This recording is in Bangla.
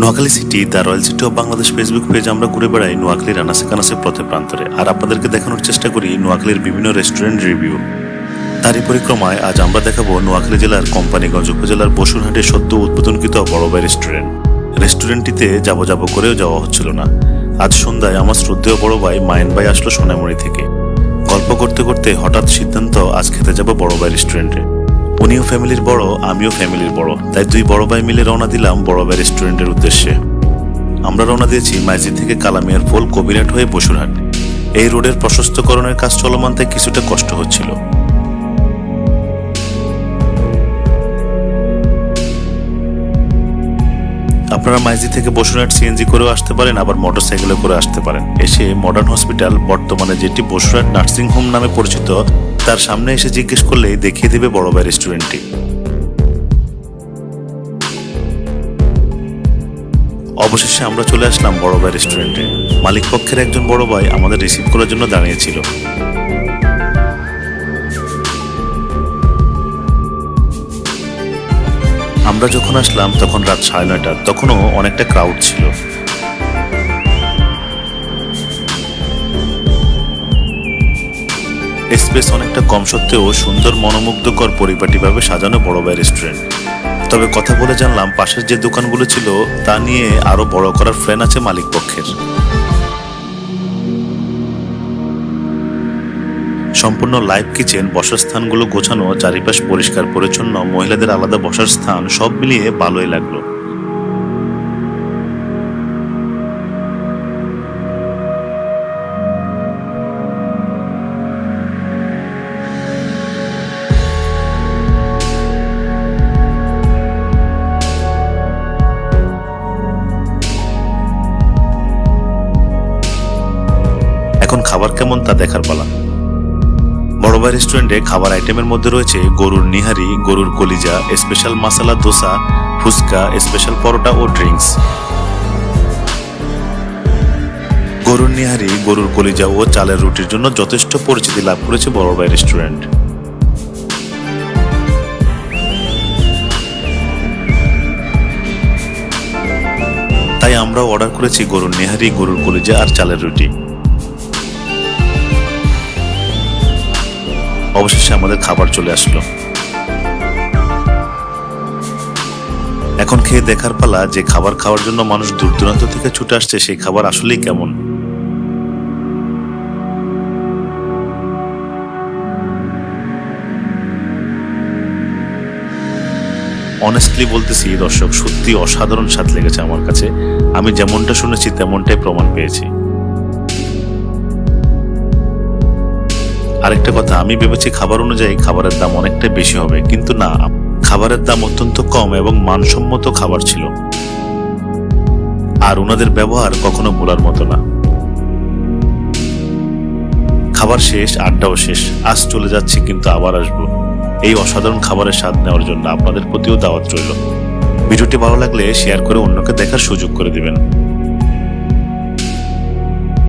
Noakhali city, the royal city of Bangladesh Facebook page আমরা ঘুরে বেড়াই নোয়াখালীর আনাসে কানাসে পথে প্রান্তরে। আর আপনাদেরকে দেখানোর চেষ্টা করি নোয়াখালীর বিভিন্ন রেস্টুরেন্ট রিভিউ। তারই পরিক্রমায় আজ আমরা দেখাবো নোয়াখালী জেলার কোম্পানিগঞ্জ উপজেলার বসুরহাটে সদ্য উদ্বোধনকৃত বড় ভাই রেস্টুরেন্ট। রেস্টুরেন্টটিতে যাব যাব করেও যাওয়া হচ্ছিল না। আজ সন্ধ্যায় আমার শ্রদ্ধেয় বড় ভাই মায়ন ভাই আসলো সোনামুড়ি থেকে। গল্প করতে করতে হঠাৎ সিদ্ধান্ত, আজ খেতে যাব বড় ভাই রেস্টুরেন্টে। উনিও ফ্যামিলির বড়, আমিও ফ্যামিলির বড়। তাই দুই বড় ভাই মিলে রওনা দিলাম বড় ভাই রেস্টুরেন্টের উদ্দেশ্যে। আমরা রওনা দিয়েছি মাইজি থেকে কালামিয়ার পোল কবিরাট হয়ে বসুরহাট। এই রোডের প্রশস্তকরণের কাজ চলমান তাই কিছুটা কষ্ট হচ্ছিল। আপনারা মাইজি থেকে বসুরহাট সিএনজি করেও আসতে পারেন, আবার মোটরসাইকেলে করে আসতে পারেন। এসে মডার্ন হসপিটাল বর্তমানে যেটি বসুরহাট নার্সিং হোম নামে পরিচিত, তার সামনে এসে জিজ্ঞেস করলেই দেখিয়ে দেবে বড় ভাই রেস্টুরেন্টটি অবশেষে আমরা চলে আসলাম বড় ভাই রেস্টুরেন্টে মালিক পক্ষের একজন বড় ভাই আমাদের রিসিভ করার জন্য দাঁড়িয়েছিল। আমরা যখন আসলাম, তখন রাত সাড়ে নয়টা, তখনও অনেকটা ক্রাউড ছিল। স্পেস অনেকটা কম সত্ত্বেও সুন্দর, মনোমুগ্ধকর পরিপাটিভাবে সাজানো বড় ভাই রেস্টুরেন্ট তবে কথা বলে জানলাম, পাশের যে দোকানগুলো ছিল, তা নিয়ে আরও বড় করার প্ল্যান আছে মালিক পক্ষের সম্পূর্ণ লাইভ কিচেন বসার স্থানগুলো গোছানো, চারিপাশ পরিষ্কার, পরিচ্ছন্ন, মহিলাদের আলাদা বসার স্থান, সব মিলিয়ে ভালোই লাগল। এখন খাবার কেমন তা দেখার পালা। বড় রেস্টুরেন্টে খাবার আইটেমের মধ্যে রয়েছে গরুর নিহারি, গরুর কলিজা স্পেশাল মশলা দোসা ফুচকা স্পেশাল পরোটা ও ড্রিঙ্কস গরুর নিহারি, গরুর কলিজা ও চালের রুটির জন্য যথেষ্ট পরিচিতি লাভ করেছে বড় ভাই রেস্টুরেন্ট। তাই আমরা অর্ডার করেছি গরুর নেহারি, গরুর কলিজা আর চালের রুটি। অবশেষে আমাদের খাবার চলে আসলো। এখন খেয়ে দেখার পালা যে খাবার খাওয়ার জন্য মানুষ দূর দূরান্ত থেকে ছুটে আসছে, সেই খাবার আসলেই কেমন? অনেস্টলি বলতেছি, দর্শক, সত্যি অসাধারণ স্বাদ লেগেছে আমার কাছে। আমি যেমনটা শুনেছি, তেমনটাই প্রমাণ পেয়েছি। আরেকটা কথা, আমি ভেবেছি খাবার অনুযায়ী খাবারের দাম অনেকটাই বেশি হবে, কিন্তু না। খাবারের দাম অত্যন্ত কম এবং মানসম্মত খাবার ছিল। আর ওনাদের ব্যবহার কখনো ভোলার মতো না। খাবার শেষ, আড্ডাও শেষ। আজ চলে যাচ্ছি, কিন্তু আবার আসব। এই অসাধারণ খাবারের স্বাদ নেওয়ার জন্য আপনাদের প্রতিও দাওয়াত রইল। ভিডিওটি ভালো লাগলে শেয়ার করে অন্যকে দেখার সুযোগ করে দিবেন।